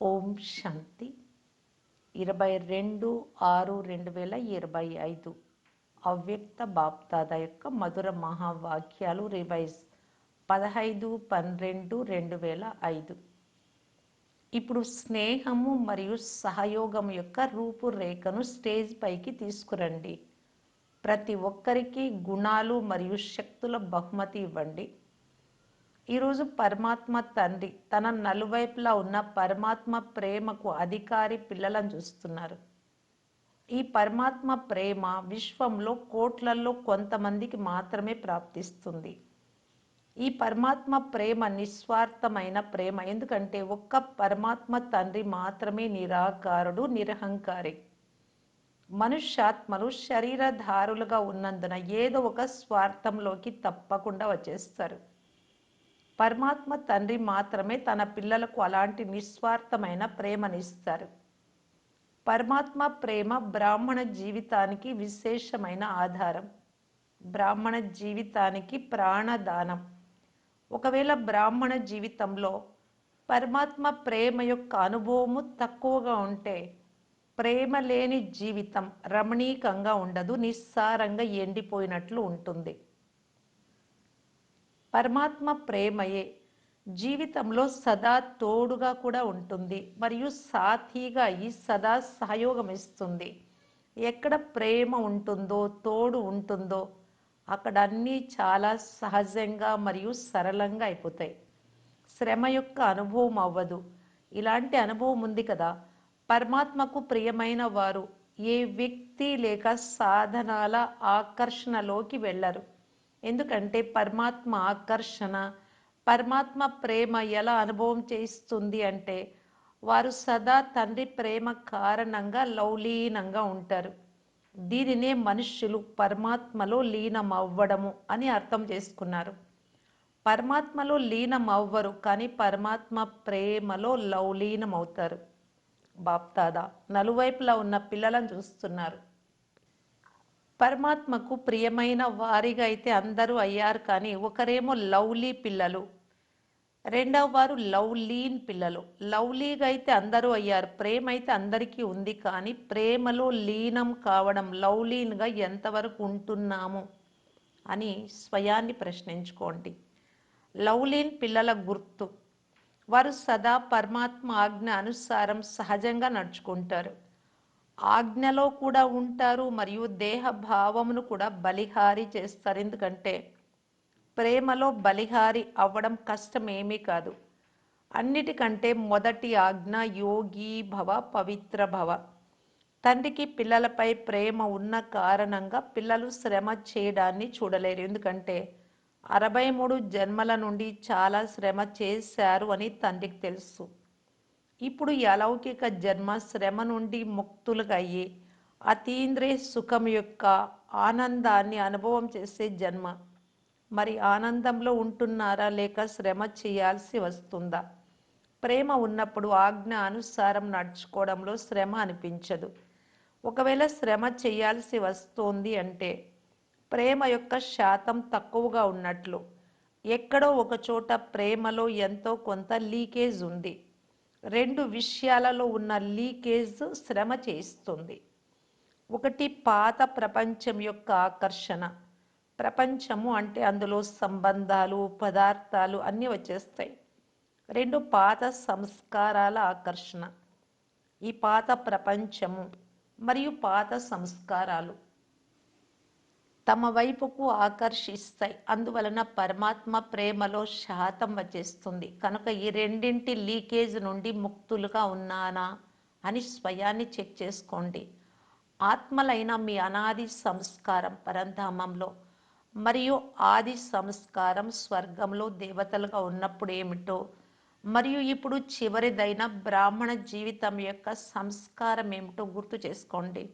ఓం శాంతి. ఇరవై రెండు ఆరు రెండు వేల ఇరవై ఐదు. అవ్యక్త బాప్దాద యొక్క మధుర మహావాక్యాలు రివైజ్. పదహైదు పన్నెండు రెండు వేల ఐదు. ఇప్పుడు స్నేహము మరియు సహయోగం యొక్క రూపురేఖను స్టేజ్ పైకి తీసుకురండి. ప్రతి ఒక్కరికి గుణాలు మరియు శక్తుల బహుమతి ఇవ్వండి. ఈరోజు పరమాత్మ తండ్రి తన నలువైపులా ఉన్న పరమాత్మ ప్రేమకు అధికారి పిల్లలను చూస్తున్నారు. ఈ పరమాత్మ ప్రేమ విశ్వంలో కోట్లల్లో కొంతమందికి మాత్రమే ప్రాప్తిస్తుంది. ఈ పరమాత్మ ప్రేమ నిస్వార్థమైన ప్రేమ. ఎందుకంటే ఒక్క పరమాత్మ తండ్రి మాత్రమే నిరాకారుడు నిరహంకారి. మనుష్యాత్మలు శరీరధారులుగా ఉన్నందున ఏదో ఒక స్వార్థంలోకి తప్పకుండా వచ్చేస్తారు. పరమాత్మ తండ్రి మాత్రమే తన పిల్లలకు అలాంటి నిస్వార్థమైన ప్రేమనిస్తారు పరమాత్మ ప్రేమ బ్రాహ్మణ జీవితానికి విశేషమైన ఆధారం. బ్రాహ్మణ జీవితానికి ప్రాణదానం. ఒకవేళ బ్రాహ్మణ జీవితంలో పరమాత్మ ప్రేమ యొక్క అనుభవము తక్కువగా ఉంటే ప్రేమ లేని జీవితం రమణీకంగా ఉండదు నిస్సారంగా ఎండిపోయినట్లు ఉంటుంది. పరమాత్మ ప్రేమయే. జీవితంలో సదా తోడుగా కూడా ఉంటుంది. మరియు సాథీగా ఈ సదా సహయోగం ఇస్తుంది. ఎక్కడ ప్రేమ ఉంటుందో తోడు ఉంటుందో అక్కడ అన్నీ చాలా సహజంగా మరియు సరళంగా అయిపోతాయి. శ్రమ యొక్క అనుభవం అవ్వదు. ఇలాంటి అనుభవం ఉంది కదా. పరమాత్మకు ప్రియమైన వారు ఏ వ్యక్తి లేక సాధనాల ఆకర్షణలోకి వెళ్ళరు. ఎందుకంటే పరమాత్మ ఆకర్షణ పరమాత్మ ప్రేమ ఎలా అనుభవం చేస్తుంది అంటే వారు సదా తండ్రి ప్రేమ కారణంగా లౌలీనంగా ఉంటారు. దీనినే మనుష్యులు పరమాత్మలో లీనం అవ్వడము అని అర్థం చేసుకున్నారు. పరమాత్మలో లీనం అవ్వరు కానీ పరమాత్మ ప్రేమలో లౌలీనం అవుతారు బాప్తాదా నలువైపులా ఉన్న పిల్లలను చూస్తున్నారు. పరమాత్మకు ప్రియమైన వారిగా అయితే అందరూ అయ్యారు కానీ ఒకరేమో లవ్లీ పిల్లలు. రెండవ వారు లవ్లీన్ పిల్లలు. లవ్లీగా అయితే అందరూ అయ్యారు. ప్రేమ అయితే అందరికీ ఉంది కానీ ప్రేమలో లీనం కావడం లవ్లీన్గా ఎంతవరకు ఉంటున్నాము అని స్వయాన్ని ప్రశ్నించుకోండి. లవ్లీన్ పిల్లల గుర్తు. వారు సదా పరమాత్మ ఆజ్ఞ అనుసారం సహజంగా నడుచుకుంటారు. ఆజ్ఞలో కూడా ఉంటారు మరియు దేహ భావమును కూడా బలిహారి చేస్తారు. ఎందుకంటే ప్రేమలో బలిహారి అవ్వడం కష్టమేమీ కాదు. అన్నిటికంటే మొదటి ఆజ్ఞ యోగి భవ పవిత్ర భవ. తండ్రికి పిల్లలపై ప్రేమ ఉన్న కారణంగా పిల్లలు శ్రమ చేయడాన్ని చూడలేరు. ఎందుకంటే అరవై మూడు జన్మల నుండి చాలా శ్రమ చేశారు అని తండ్రికి తెలుసు. ఇప్పుడు ఈ అలౌకిక జన్మ శ్రమ నుండి ముక్తులుగా అయ్యి అతీంద్రియ సుఖం యొక్క ఆనందాన్ని అనుభవం చేసే జన్మ. మరి ఆనందంలో ఉంటున్నారా లేక శ్రమ చేయాల్సి వస్తుందా? ప్రేమ ఉన్నప్పుడు ఆజ్ఞ అనుసారం నడుచుకోవడంలో శ్రమ అనిపించదు. ఒకవేళ శ్రమ చేయాల్సి వస్తుంది అంటే ప్రేమ యొక్క శాతం తక్కువగా ఉన్నట్లు. ఎక్కడో ఒక చోట ప్రేమలో ఎంతో కొంత లీకేజ్ ఉంది. రెండు విషయాలలో ఉన్న లీకేజ్ శ్రమ చేస్తుంది. ఒకటి పాత ప్రపంచం యొక్క ఆకర్షణ. ప్రపంచము అంటే అందులో సంబంధాలు పదార్థాలు అన్నీ వచ్చేస్తాయి. రెండు పాత సంస్కారాల ఆకర్షణ. ఈ పాత ప్రపంచము మరియు పాత సంస్కారాలు. తమ వైపుకు ఆకర్షిస్తాయి. అందువలన పరమాత్మ ప్రేమలో శాతం వచ్చేస్తుంది. కనుక ఈ రెండింటి లీకేజ్ నుండి ముక్తులుగా ఉన్నానా అని స్వయాన్ని చెక్ చేసుకోండి. ఆత్మలైన మీ అనాది సంస్కారం పరంధామంలో మరియు ఆది సంస్కారం స్వర్గంలో దేవతలుగా ఉన్నప్పుడు ఏమిటో మరియు ఇప్పుడు చివరిదైన బ్రాహ్మణ జీవితం యొక్క సంస్కారం ఏమిటో గుర్తు చేసుకోండి.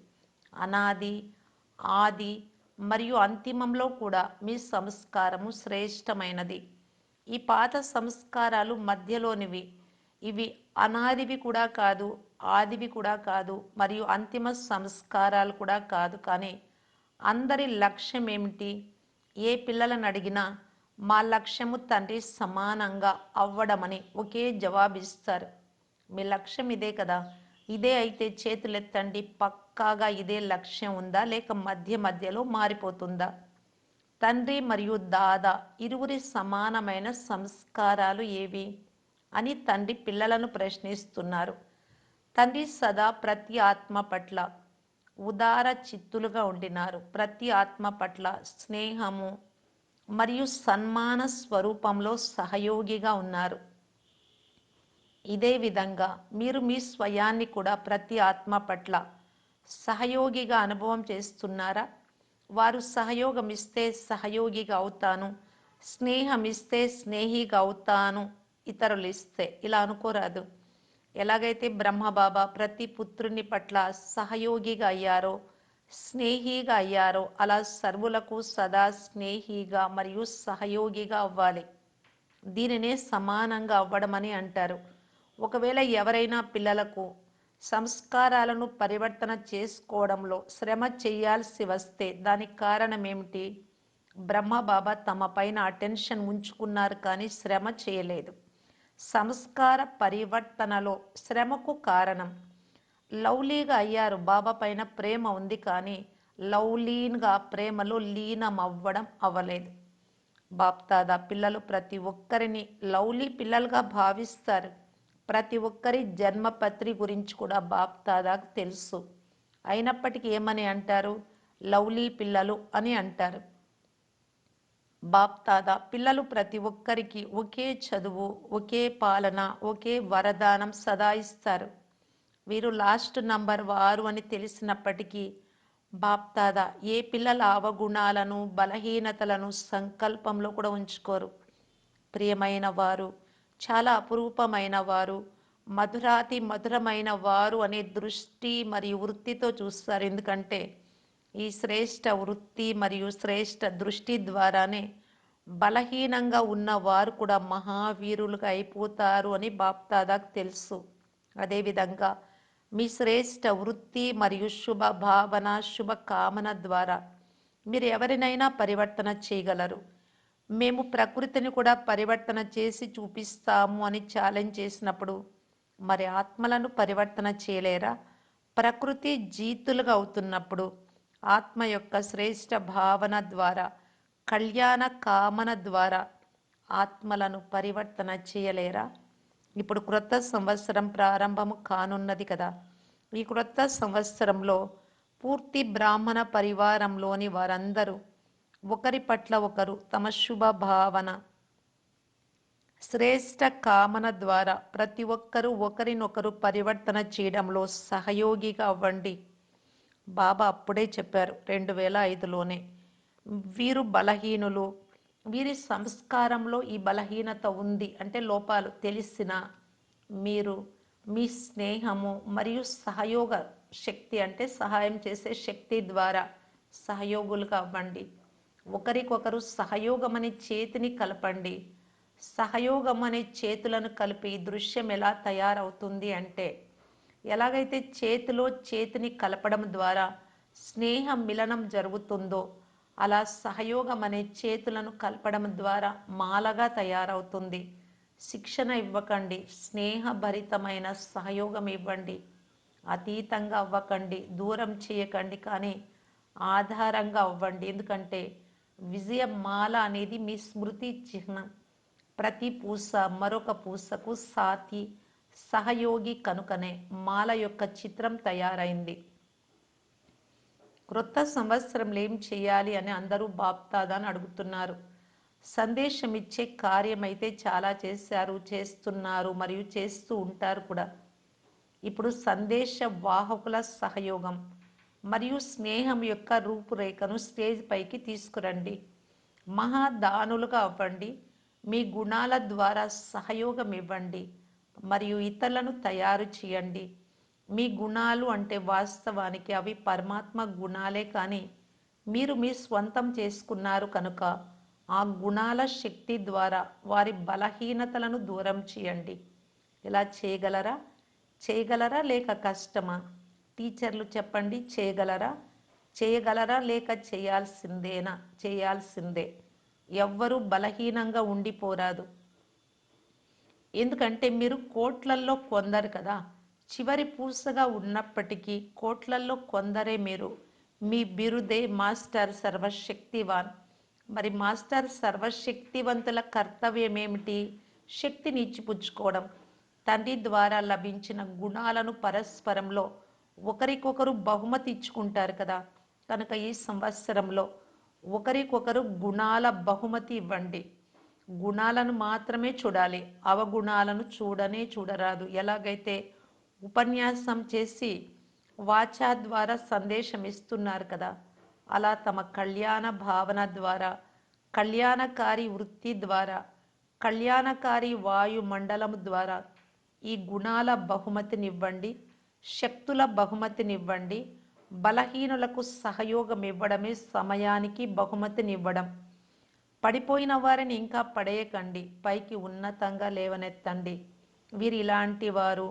అనాది ఆది మరియు అంతిమంలో కూడా మీ సంస్కారము శ్రేష్టమైనది. ఈ పాత సంస్కారాలు మధ్యలోనివి. ఇవి అనాదివి కూడా కాదు ఆదివి కూడా కాదు మరియు అంతిమ సంస్కారాలు కూడా కాదు. కానీ అందరి లక్ష్యం ఏమిటి? ఏ పిల్లలను అడిగినా మా లక్ష్యము తండ్రి సమానంగా అవ్వడమని ఒకే జవాబిస్తారు. మీ లక్ష్యం ఇదే కదా? ఇదే అయితే చేతులెత్తండి పక్కాగా ఇదే లక్ష్యం ఉందా? లేక మధ్య మధ్యలో మారిపోతుందా? తండ్రి మరియు దాదా ఇరువురి సమానమైన సంస్కారాలు ఏవి? అని తండ్రి పిల్లలను ప్రశ్నిస్తున్నారు. తండ్రి సదా ప్రతి ఆత్మ పట్ల ఉదార చిత్తులుగా ఉండినారు. ప్రతి ఆత్మ పట్ల స్నేహము మరియు సన్మాన స్వరూపంలో సహయోగిగా ఉన్నారు. ఇదే విధంగా మీరు మీ స్వయాన్ని కూడా ప్రతి ఆత్మ పట్ల సహయోగిగా అనుభవం చేస్తున్నారా? వారు సహయోగం ఇస్తే సహయోగిగా అవుతాను స్నేహం ఇస్తే స్నేహిగా అవుతాను ఇతరులు ఇస్తే ఇలా అనుకోరాదు. ఎలాగైతే బ్రహ్మబాబా ప్రతి పుత్రుని పట్ల సహయోగిగా అయ్యారో స్నేహిగా అయ్యారో అలా సర్వులకు సదా స్నేహిగా మరియు సహయోగిగా అవ్వాలి. దీనినే సమానంగా అవ్వడం అని అంటారు. ఒకవేళ ఎవరైనా పిల్లలకు సంస్కారాలను పరివర్తన చేసుకోవడంలో శ్రమ చేయాల్సి వస్తే దానికి కారణం ఏమిటి బ్రహ్మబాబా తమ పైన అటెన్షన్ ఉంచుకున్నారు కానీ శ్రమ చేయలేదు. సంస్కార పరివర్తనలో శ్రమకు కారణం. లవ్లీగా అయ్యారు. బాబా పైన ప్రేమ ఉంది కానీ లవ్లీన్గా ప్రేమలో లీనం అవ్వడం అవ్వలేదు. బాప్తాదా పిల్లలు ప్రతి ఒక్కరిని లవ్లీ పిల్లలుగా భావిస్తారు. ప్రతి ఒక్కరి జన్మపత్రి గురించి కూడా బాప్తాదాకు తెలుసు. అయినప్పటికీ ఏమని అంటారు? లవ్లీ పిల్లలు అని అంటారు. బాప్తాదా పిల్లలు ప్రతి ఒక్కరికి ఒకే చదువు ఒకే పాలన ఒకే వరదానం సదా ఇస్తారు. వీరు లాస్ట్ నంబర్ వారు అని తెలిసినప్పటికీ బాప్తాదా ఏ పిల్లల అవగుణాలను బలహీనతలను సంకల్పంలో కూడా ఉంచుకోరు. ప్రియమైన వారు చాలా అపురూపమైన వారు మధురాతి మధురమైన వారు అనే దృష్టి మరియు వృత్తితో చూస్తారు. ఎందుకంటే ఈ శ్రేష్ట వృత్తి మరియు శ్రేష్ట దృష్టి ద్వారానే బలహీనంగా ఉన్న వారు కూడా మహావీరులుగా అయిపోతారు అని బాప్దాదాకు తెలుసు. అదేవిధంగా మీ శ్రేష్ట వృత్తి మరియు శుభ భావన శుభ కామన ద్వారా మీరు ఎవరినైనా పరివర్తన చేయగలరు. మేము ప్రకృతిని కూడా పరివర్తన చేసి చూపిస్తాము అని ఛాలెంజ్ చేసినప్పుడు మరి ఆత్మలను పరివర్తన చేయలేరా? ప్రకృతి జీతులుగా అవుతున్నప్పుడు ఆత్మ యొక్క శ్రేష్ట భావన ద్వారా కళ్యాణ కామన ద్వారా ఆత్మలను పరివర్తన చేయలేరా? ఇప్పుడు క్రొత్త సంవత్సరం ప్రారంభము కానున్నది కదా. ఈ క్రొత్త సంవత్సరంలో పూర్తి బ్రాహ్మణ పరివారంలోని వారందరూ ఒకరి పట్ల ఒకరు తమ శుభ భావన. శ్రేష్ట కామన ద్వారా ప్రతి ఒక్కరూ ఒకరినొకరు పరివర్తన చేయడంలో సహయోగిగా అవ్వండి. బాబా అప్పుడే చెప్పారు రెండు వేల ఐదులోనే వీరు బలహీనులు. వీరి సంస్కారంలో ఈ బలహీనత ఉంది అంటే లోపాలు తెలిసిన మీరు మీ స్నేహము మరియు సహయోగ శక్తి అంటే సహాయం చేసే శక్తి ద్వారా సహయోగులుగా అవ్వండి. ఒకరికొకరు సహయోగం అనే చేతిని కలపండి. సహయోగం అనే చేతులను కలిపి దృశ్యం ఎలా తయారవుతుంది అంటే ఎలాగైతే చేతిలో చేతిని కలపడం ద్వారా స్నేహ మిలనం జరుగుతుందో అలా సహయోగం అనే చేతులను కలపడం ద్వారా మాలగా తయారవుతుంది. శిక్షణ ఇవ్వకండి. స్నేహభరితమైన సహయోగం ఇవ్వండి. అతీతంగా అవ్వకండి. దూరం చేయకండి. కానీ ఆధారంగా అవ్వండి. ఎందుకంటే విజయమాల అనేది మీ స్మృతి చిహ్నం. ప్రతి పూస మరొక పూసకు సాతి సహయోగి కనుకనే మాల యొక్క చిత్రం తయారైంది. క్రొత్త సంవత్సరంలో ఏం చేయాలి అని అందరూ బాప్తాదని అడుగుతున్నారు. సందేశం ఇచ్చే కార్యం అయితే చాలా చేశారు చేస్తున్నారు మరియు చేస్తూ ఉంటారు కూడా. ఇప్పుడు సందేశ వాహకుల సహయోగం. మరియు స్నేహం యొక్క రూపురేఖను స్టేజ్ పైకి తీసుకురండి. మహాదానులుగా అవ్వండి. మీ గుణాల ద్వారా సహయోగం ఇవ్వండి మరియు ఇతరులను తయారు చేయండి. మీ గుణాలు అంటే వాస్తవానికి అవి పరమాత్మ గుణాలే కానీ మీరు మీ స్వంతం చేసుకున్నారు కనుక ఆ గుణాల శక్తి ద్వారా వారి బలహీనతలను దూరం చేయండి. ఇలా చేయగలరా? చేయగలరా లేక కష్టమా? టీచర్లు చెప్పండి చేయగలరా? చేయగలరా లేక చేయాల్సిందేనా? చేయాల్సిందే. ఎవ్వరూ బలహీనంగా ఉండిపోరాదు. ఎందుకంటే మీరు కోట్లల్లో కొందరు కదా. చివరి పూసగా ఉన్నప్పటికీ కోట్లల్లో కొందరే మీరు. మీ బిరుదే మాస్టర్ సర్వశక్తివాన్. మరి మాస్టర్ సర్వశక్తివంతుల కర్తవ్యం ఏమిటి శక్తిని ఇచ్చిపుచ్చుకోవడం. తండ్రి ద్వారా లభించిన గుణాలను పరస్పరంలో ఒకరికొకరు బహుమతి ఇచ్చుకుంటారు కదా. కనుక ఈ సంవత్సరంలో ఒకరికొకరు గుణాల బహుమతి ఇవ్వండి. గుణాలను మాత్రమే చూడాలి. అవగుణాలను చూడనే చూడరాదు. ఎలాగైతే ఉపన్యాసం చేసి వాచా ద్వారా సందేశం ఇస్తున్నారు కదా అలా తమ కళ్యాణ భావన ద్వారా కళ్యాణకారి వృత్తి ద్వారా కళ్యాణకారి వాయుమండలం ద్వారా ఈ గుణాల బహుమతినివ్వండి శక్తుల బహుమతినివ్వండి. బలహీనులకు సహయోగం ఇవ్వడమే సమయానికి బహుమతినివ్వడం. పడిపోయిన వారిని ఇంకా పడేయకండి. పైకి ఉన్నతంగా లేవనెత్తండి. వీరు ఇలాంటి వారు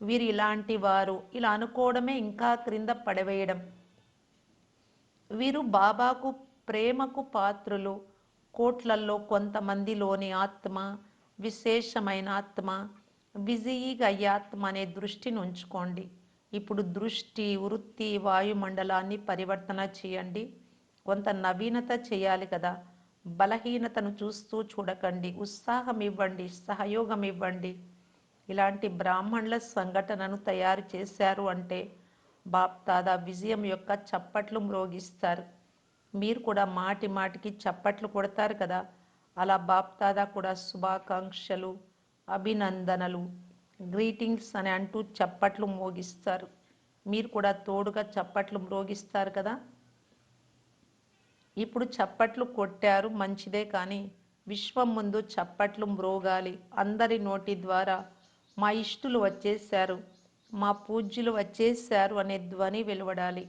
వీరు ఇలాంటి వారు ఇలా అనుకోవడమే ఇంకా క్రింద పడవేయడం. వీరు బాబాకు ప్రేమకు పాత్రులు. కోట్లల్లో కొంతమందిలోని ఆత్మ విశేషమైన ఆత్మ. బిజీగా ఈ అనే దృష్టిని ఉంచుకోండి. ఇప్పుడు దృష్టి వృత్తి వాయుమండలాన్ని పరివర్తన చేయండి. కొంత నవీనత చేయాలి కదా. బలహీనతను చూస్తూ చూడకండి. ఉత్సాహం ఇవ్వండి. సహయోగం ఇవ్వండి. ఇలాంటి బ్రాహ్మణుల సంఘటనను తయారు చేశారు అంటే బాప్తాదా విజయం యొక్క చప్పట్లు మ్రోగిస్తారు. మీరు కూడా మాటి మాటికి చప్పట్లు కొడతారు కదా. అలా బాప్తాదా కూడా శుభాకాంక్షలు. అభినందనలు. గ్రీటింగ్స్ అని అంటూ చప్పట్లు మోగిస్తారు. మీరు కూడా తోడుగా చప్పట్లు మ్రోగిస్తారు కదా? ఇప్పుడు చప్పట్లు కొట్టారు మంచిదే కానీ విశ్వం ముందు చప్పట్లు మ్రోగాలి. అందరి నోటి ద్వారా మా ఇష్టులు వచ్చేసారు మా పూజ్యులు వచ్చేసారు అనే ధ్వని వెలువడాలి.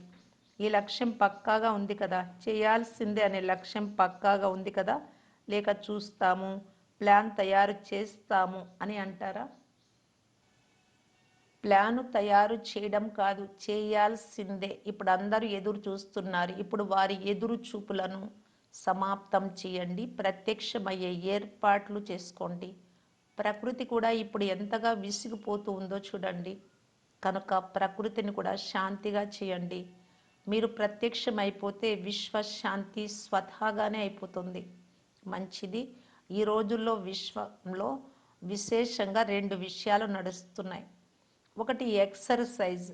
ఈ లక్ష్యం పక్కాగా ఉంది కదా? చేయాల్సిందే అనే లక్ష్యం పక్కాగా ఉంది కదా? లేక చూస్తాము ప్లాన్ తయారు చేస్తాము అని అంటారా? ప్లాను తయారు చేయడం కాదు చేయాల్సిందే. ఇప్పుడు అందరూ ఎదురు చూస్తున్నారు. ఇప్పుడు వారి ఎదురు చూపులను సమాప్తం చేయండి. ప్రత్యక్షమయ్యే ఏర్పాట్లు చేసుకోండి. ప్రకృతి కూడా ఇప్పుడు ఎంతగా విసిగిపోతూ ఉందో చూడండి. కనుక ప్రకృతిని కూడా శాంతిగా చేయండి. మీరు ప్రత్యక్షమైపోతే విశ్వశాంతి స్వతహాగానే అయిపోతుంది. మంచిది. ఈ రోజుల్లో విశ్వంలో విశేషంగా రెండు విషయాలు నడుస్తున్నాయి. ఒకటి ఎక్సర్సైజ్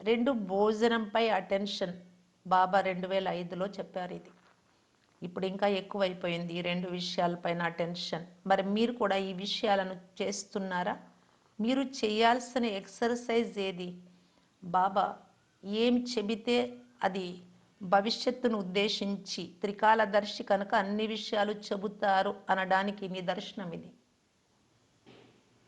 రెండు భోజనంపై అటెన్షన్. బాబా రెండు వేల ఐదులో చెప్పారు ఇది. ఇప్పుడు ఇంకా ఎక్కువైపోయింది ఈ రెండు విషయాలపైన అటెన్షన్. మరి మీరు కూడా ఈ విషయాలను చేస్తున్నారా? మీరు చేయాల్సిన ఎక్సర్సైజ్ ఏది? బాబా ఏం చెబితే అది భవిష్యత్తును ఉద్దేశించి త్రికాలదర్శి కనుక అన్ని విషయాలు చెబుతారు అనడానికి నిదర్శనం ఇది.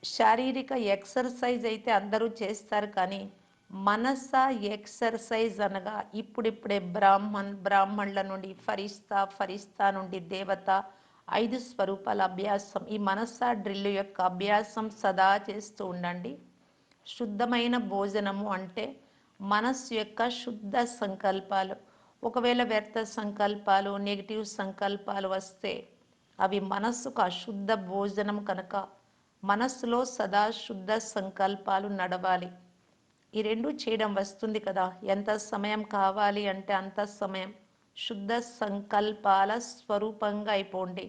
శారీరక ఎక్సర్సైజ్ అయితే అందరూ చేస్తారు కానీ మనస ఎక్సర్సైజ్ అనగా ఇప్పుడిప్పుడే బ్రాహ్మణ్ బ్రాహ్మణుల నుండి ఫరిస్తా ఫరిస్తా నుండి దేవత ఐదు స్వరూపాల అభ్యాసం. ఈ మనస డ్రిల్ యొక్క అభ్యాసం సదా చేస్తూ ఉండండి. శుద్ధమైన భోజనము అంటే మనస్సు యొక్క శుద్ధ సంకల్పాలు. ఒకవేళ వ్యర్థ సంకల్పాలు నెగిటివ్ సంకల్పాలు వస్తే అవి మనస్సుకు అశుద్ధ భోజనం కనుక మనస్సులో సదా శుద్ధ సంకల్పాలు నడవాలి. ఈ రెండు చేయడం వస్తుంది కదా. ఎంత సమయం కావాలి అంటే అంత సమయం శుద్ధ సంకల్పాల స్వరూపంగా అయిపోండి.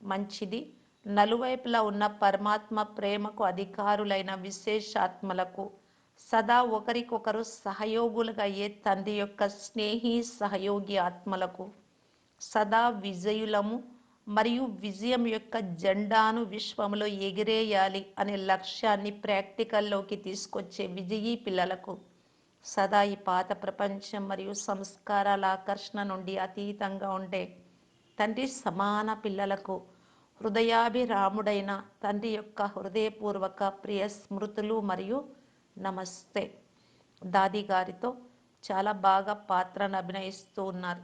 మంచిది. నలువైపులా ఉన్న పరమాత్మ ప్రేమకు అధికారులైన విశేషాత్మలకు సదా ఒకరికొకరు సహయోగులుగా అయ్యే తండ్రి యొక్క స్నేహి సహయోగి ఆత్మలకు సదా విజయులము మరియు విజయం యొక్క జెండాను విశ్వంలో ఎగిరేయాలి అనే లక్ష్యాన్ని ప్రాక్టికల్లోకి తీసుకొచ్చే విజయీ పిల్లలకు సదా ఈ పాత ప్రపంచం మరియు సంస్కారాల ఆకర్షణ నుండి అతీతంగా ఉండే తండ్రి సమాన పిల్లలకు హృదయాభిరాముడైన తండ్రి యొక్క హృదయపూర్వక ప్రియ స్మృతులు మరియు నమస్తే. దాది గారితో చాలా బాగా పాత్రను అభినయిస్తూ ఉన్నారు.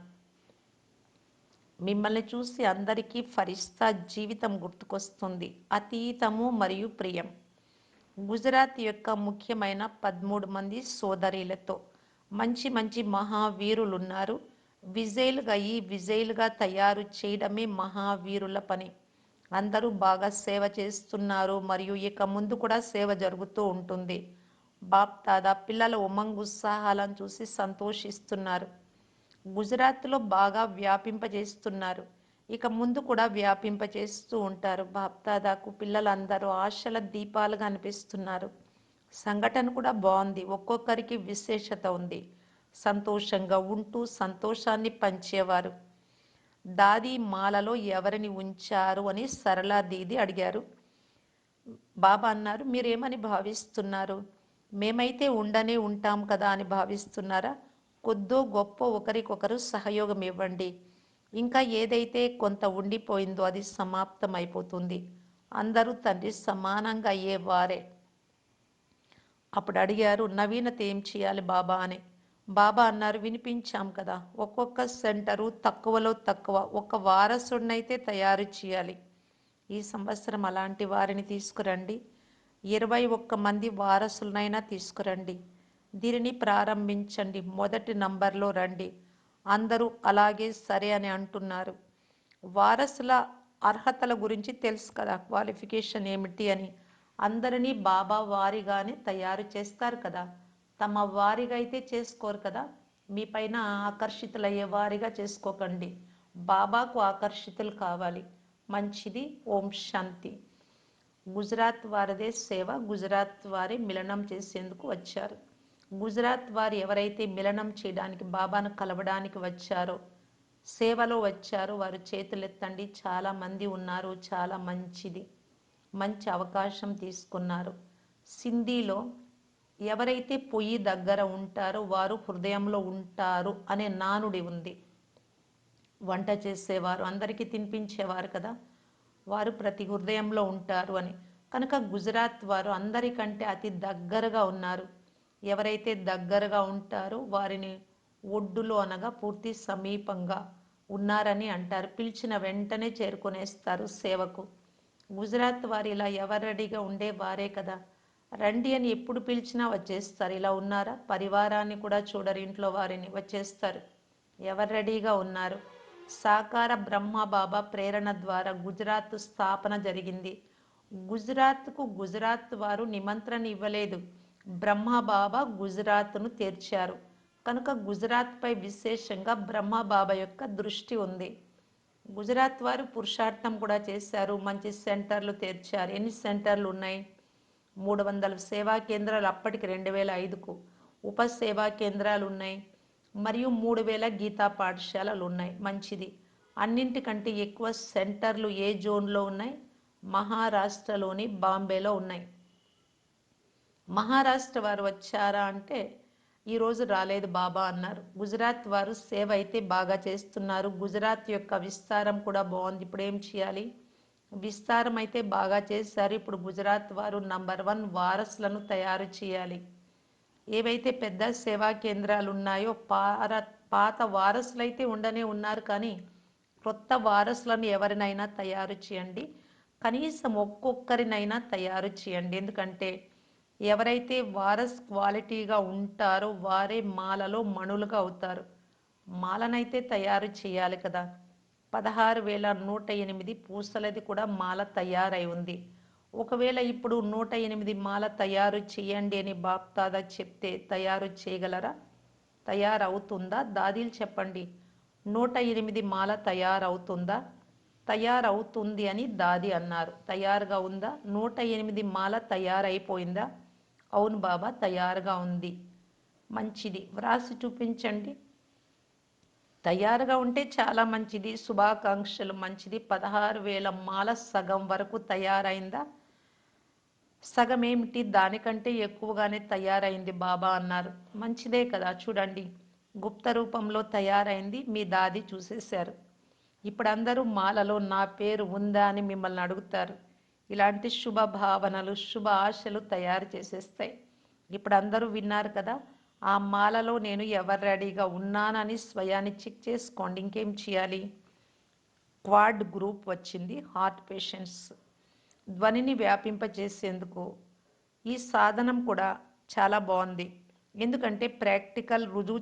మిమ్మల్ని చూసి అందరికీ ఫరిస్తా జీవితం గుర్తుకొస్తుంది. అతీతము మరియు ప్రియం. గుజరాత్ యొక్క ముఖ్యమైన పదమూడు మంది సోదరీలతో మంచి మంచి మహావీరులు ఉన్నారు విజయులుగా ఈ విజైలుగా తయారు చేయడమే మహావీరుల పని. అందరూ బాగా సేవ చేస్తున్నారు మరియు ఇక ముందు కూడా సేవ జరుగుతూ ఉంటుంది. బాప్ దాదా పిల్లల ఉమంగ్ ఉత్సాహాలను చూసి సంతోషిస్తున్నారు. గుజరాత్లో బాగా వ్యాపింపజేస్తున్నారు. ఇక ముందు కూడా వ్యాపింపజేస్తూ ఉంటారు బాప్ దాదాకు పిల్లలందరూ ఆశల దీపాలుగా అనిపిస్తున్నారు. సంఘటన కూడా బాగుంది. ఒక్కొక్కరికి విశేషత ఉంది. సంతోషంగా ఉంటూ సంతోషాన్ని పంచేవారు. దాది మాలలో ఎవరిని ఉంచారు అని సరళా దీది అడిగారు. బాబా అన్నారు మీరేమని భావిస్తున్నారు? మేమైతే ఉండనే ఉంటాం కదా అని భావిస్తున్నారా? కొద్దో గొప్ప ఒకరికొకరు సహయోగం ఇవ్వండి. ఇంకా ఏదైతే కొంత ఉండిపోయిందో అది సమాప్తం అయిపోతుంది అందరూ తండ్రి సమానంగా అయ్యేవారే అప్పుడు అడిగారు నవీనత ఏం చేయాలి బాబా? అని. బాబా అన్నారు వినిపించాం కదా. ఒక్కొక్క సెంటరు తక్కువలో తక్కువ. ఒక వారసుడినైతే తయారు చేయాలి. ఈ సంవత్సరం అలాంటి వారిని తీసుకురండి. ఇరవై ఒక్క మంది వారసులనైనా తీసుకురండి. దీనిని ప్రారంభించండి. మొదటి నంబర్లో రండి. అందరూ అలాగే సరే అని అంటున్నారు. వారసుల అర్హతల గురించి తెలుసు కదా. క్వాలిఫికేషన్ ఏమిటి అని. అందరినీ బాబా వారిగానే తయారు చేస్తారు కదా. తమ వారిగా అయితే చేసుకోరు కదా. మీ పైన ఆకర్షితులయ్యే వారిగా చేసుకోకండి. బాబాకు ఆకర్షితులు కావాలి. మంచిది. ఓం శాంతి. గుజరాత్ వారిదే సేవ గుజరాత్ వారి మిలనం చేసేందుకు వచ్చారు. గుజరాత్ వారు ఎవరైతే మిలనం చేయడానికి బాబాను కలవడానికి వచ్చారో సేవలో వచ్చారో వారు చేతులెత్తండి. చాలా మంది ఉన్నారు చాలా మంచిది మంచి అవకాశం తీసుకున్నారు. సింధీలో ఎవరైతే పొయ్యి దగ్గర ఉంటారో వారు హృదయంలో ఉంటారు అనే నానుడి ఉంది. వంట చేసేవారు అందరికీ తినిపించేవారు కదా. వారు ప్రతి హృదయంలో ఉంటారు అని. కనుక గుజరాత్ వారు అందరికంటే అతి దగ్గరగా ఉన్నారు. ఎవరైతే దగ్గరగా ఉంటారో వారిని ఒడ్డులో అనగా పూర్తి సమీపంగా ఉన్నారని అంటారు. పిలిచిన వెంటనే చేరుకునేస్తారు సేవకు. గుజరాత్ వారు ఇలా ఎవరడిగా ఉండే వారే కదా. రండి అని ఎప్పుడు పిలిచినా వచ్చేస్తారు. ఇలా ఉన్నారా? పరివారాన్ని కూడా చూడరు. ఇంట్లో వారిని వచ్చేస్తారు. ఎవరు రెడీగా ఉన్నారు? సాకార బ్రహ్మబాబా ప్రేరణ ద్వారా గుజరాత్ స్థాపన జరిగింది. గుజరాత్కు గుజరాత్ వారు నిమంత్రణ ఇవ్వలేదు. బ్రహ్మబాబా గుజరాత్ను తెరిచారు. కనుక గుజరాత్పై విశేషంగా బ్రహ్మబాబా యొక్క దృష్టి ఉంది. గుజరాత్ వారు పురుషార్థం కూడా చేశారు. మంచి సెంటర్లు తెరిచారు. ఎన్ని సెంటర్లు ఉన్నాయి? మూడు వందల సేవా కేంద్రాలు అప్పటికి రెండు వేల ఐదుకు. ఉప సేవా కేంద్రాలు ఉన్నాయి. మరియు మూడు వేల గీతా పాఠశాలలు ఉన్నాయి. మంచిది. అన్నింటికంటే ఎక్కువ సెంటర్లు ఏ జోన్లో ఉన్నాయి? మహారాష్ట్రలోని బాంబేలో ఉన్నాయి. మహారాష్ట్ర వారు వచ్చారా అంటే ఈరోజు రాలేదు బాబా అన్నారు. గుజరాత్ వారు సేవ అయితే బాగా చేస్తున్నారు. గుజరాత్ యొక్క విస్తారం కూడా బాగుంది. ఇప్పుడు ఏం చేయాలి? విస్తారం అయితే బాగా చేశారు. ఇప్పుడు గుజరాత్ వారు నంబర్ వన్ వారసులను తయారు చేయాలి. ఏవైతే పెద్ద సేవా కేంద్రాలు ఉన్నాయో పార పాత వారసులైతే ఉండనే ఉన్నారు కానీ క్రొత్త వారసులను ఎవరినైనా తయారు చేయండి. కనీసం ఒక్కొక్కరినైనా తయారు చేయండి. ఎందుకంటే ఎవరైతే వారస్ క్వాలిటీగా ఉంటారో వారే మాలలో మణులుగా అవుతారు. మాలనైతే తయారు చేయాలి కదా. పదహారు వేల నూట ఎనిమిది పూసలది కూడా మాల తయారై ఉంది. ఒకవేళ ఇప్పుడు నూట ఎనిమిది మాల తయారు చేయండి అని బాప్దాదా చెప్తే తయారు చేయగలరా? తయారవుతుందా? దాదీలు చెప్పండి. నూట ఎనిమిది మాల తయారవుతుందా? తయారవుతుంది అని దాది అన్నారు. తయారుగా ఉందా? నూట ఎనిమిది మాల తయారైపోయిందా? అవును బాబా తయారుగా ఉంది. మంచిది. వ్రాసి చూపించండి. తయారుగా ఉంటే చాలా మంచిది. శుభాకాంక్షలు మంచిది. పదహారు వేల మాల సగం వరకు తయారైందా? సగమేమిటి? దానికంటే ఎక్కువగానే తయారైంది బాబా అన్నారు. మంచిదే కదా చూడండి. గుప్త రూపంలో తయారైంది మీ దాది చూసేశారు. ఇప్పుడు అందరూ మాలలో నా పేరు ఉందా అని మిమ్మల్ని అడుగుతారు. ఇలాంటి శుభ భావనలు శుభ ఆశలు తయారు చేసేస్తాయి. ఇప్పుడు అందరూ విన్నారు కదా ఆ మాలలో నేను ఎవరు రెడీగా ఉన్నానని స్వయాన్ని చెక్ చేసుకోండి. ఇంకేం చేయాలి? క్వాడ్ గ్రూప్ వచ్చింది హార్ట్ పేషెంట్స్. ధ్వనిని వ్యాపింపజేసేందుకు ఈ సాధనం కూడా చాలా బాగుంది. ఎందుకంటే ప్రాక్టికల్ రుజువు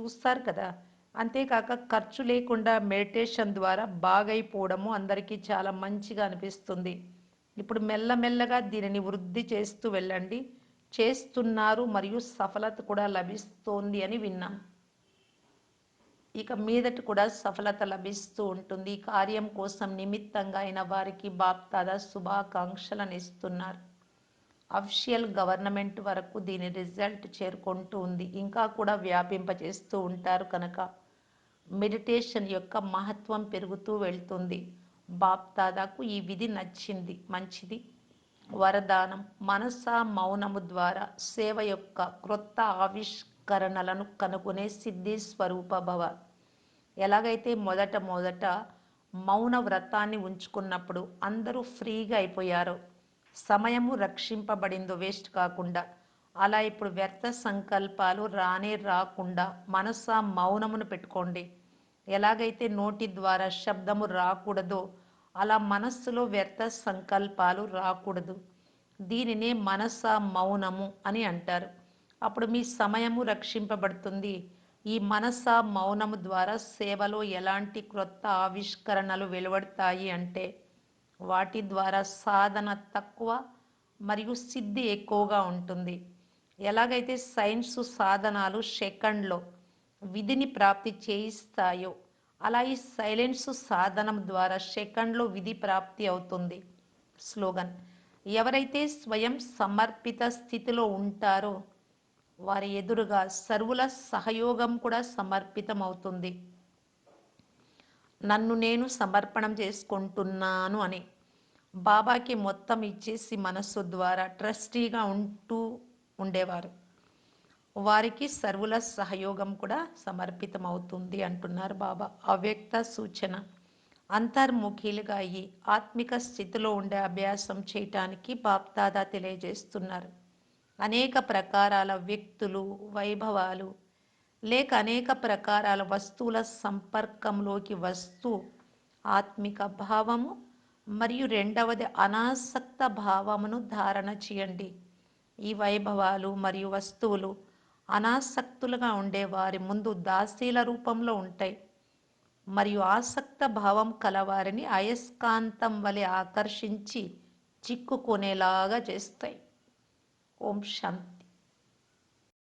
చూస్తారు కదా. అంతేకాక ఖర్చు లేకుండా మెడిటేషన్ ద్వారా బాగైపోవడము అందరికీ చాలా మంచిగా అనిపిస్తుంది. ఇప్పుడు మెల్లమెల్లగా దీనిని వృద్ధి చేస్తూ వెళ్ళండి. చేస్తున్నారు మరియు సఫలత కూడా లభిస్తోంది అని విన్నాం. ఇక మీదట కూడా సఫలత లభిస్తూ ఉంటుంది. ఈ కార్యం కోసం నిమిత్తంగా అయిన వారికి బాప్తాద శుభాకాంక్షలను ఇస్తున్నారు. అఫిషియల్ గవర్నమెంట్ వరకు దీని రిజల్ట్ చేరుకుంటూ ఉంది. ఇంకా కూడా వ్యాపింపచేస్తూ ఉంటారు కనుక మెడిటేషన్ యొక్క మహత్వం పెరుగుతూ వెళ్తుంది. బాప్తాదాకు ఈ విధి నచ్చింది. మంచిది. వరదానం. మనస మౌనము ద్వారా సేవ యొక్క క్రొత్త ఆవిష్కరణలను కనుగొనే సిద్ధి స్వరూప భవ. ఎలాగైతే మొదట మొదట మౌన వ్రతాన్ని ఉంచుకున్నప్పుడు అందరూ ఫ్రీగా అయిపోయారు సమయము రక్షింపబడిందో వేస్ట్ కాకుండా అలా ఇప్పుడు వ్యర్థ సంకల్పాలు రానే రాకుండా మనస మౌనమును పెట్టుకోండి. ఎలాగైతే నోటి ద్వారా శబ్దము రాకూడదో అలా మనస్సులో వ్యర్థ సంకల్పాలు రాకూడదు. దీనినే మనస మౌనము అని అంటారు. అప్పుడు మీ సమయము రక్షింపబడుతుంది. ఈ మనస మౌనము ద్వారా సేవలో ఎలాంటి క్రొత్త ఆవిష్కరణలు వెలువడతాయి అంటే వాటి ద్వారా సాధన తక్కువ మరియు సిద్ధి ఎక్కువగా ఉంటుంది. ఎలాగైతే సైన్స్ సాధనాలు సెకండ్లో విధిని ప్రాప్తి చేయిస్తాయో అలా ఈ సైలెన్స్ సాధనం ద్వారా సెకండ్లో విధి ప్రాప్తి అవుతుంది. స్లోగన్. ఎవరైతే స్వయం సమర్పిత స్థితిలో ఉంటారో వారి ఎదురుగా సర్వుల సహయోగం కూడా సమర్పితమవుతుంది. నన్ను నేను సమర్పణం చేసుకుంటున్నాను అని బాబాకి మొత్తం ఇచ్చేసి మనస్సు ద్వారా ట్రస్టీగా ఉంటూ ఉండేవారు. వారికి సర్వుల సహయోగం కూడా సమర్పితమవుతుంది అంటున్నారు బాబా. అవ్యక్త సూచన. అంతర్ముఖీలుగా అయ్యి ఆత్మిక స్థితిలో ఉండే అభ్యాసం చేయటానికి బాప్దాదా తెలియజేస్తున్నారు. అనేక ప్రకారాల వ్యక్తులు వైభవాలు లేక అనేక ప్రకారాల వస్తువుల సంపర్కంలోకి వస్తూ ఆత్మిక భావము మరియు రెండవది అనాసక్త భావమును ధారణ చేయండి. ఈ వైభవాలు మరియు వస్తువులు అనాసక్తులుగా ఉండే వారి ముందు దాసీల రూపంలో ఉంటాయి. మరియు ఆసక్త భావం కలవారిని అయస్కాంతం వలె ఆకర్షించి చిక్కుకునేలాగా చేస్తాయి. ఓం శాంతి